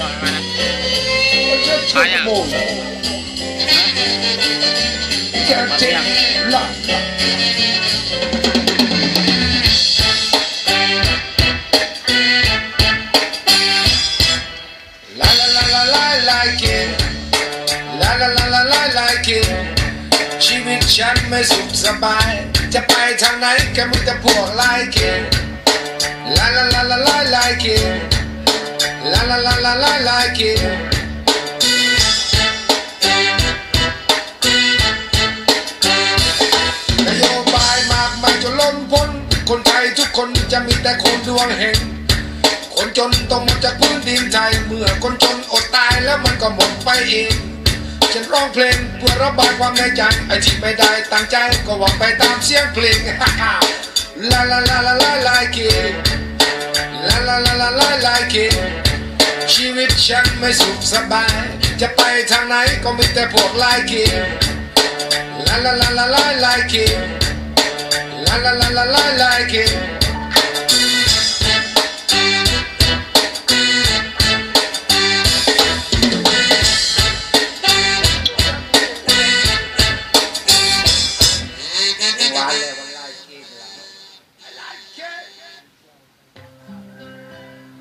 บอกมานะ ชั่วโมงแกเจ็บหลัก La la la la la like it La la la la la like it ชีวิตฉันไม่สุขสบาย จะไปทางไหนก็มีแต่พวก like it La la la la la like it La la la la like it นโยบายมากมาจนล้นพ้นคนไทยทุกคนจะมีแต่คนดวงเห็น คนจนต้องหมดจากพื้นดินไทยเมื่อคนจนอดตายแล้วมันก็หมดไปเองฉันร้องเพลงเพื่อระบายความในใจไอ้ที่ไม่ได้ตั้งใจก็หวังไปตามเสียงเพลงลาลาลาลาลาลาเกลาลาลาลาลาลาเก ชีวิตฉันไม่สุขสบาย จะไปทางไหนก็มีแต่พวกลายเกลาลาลาลาลาลาเกลาลาลาลาลาลาเก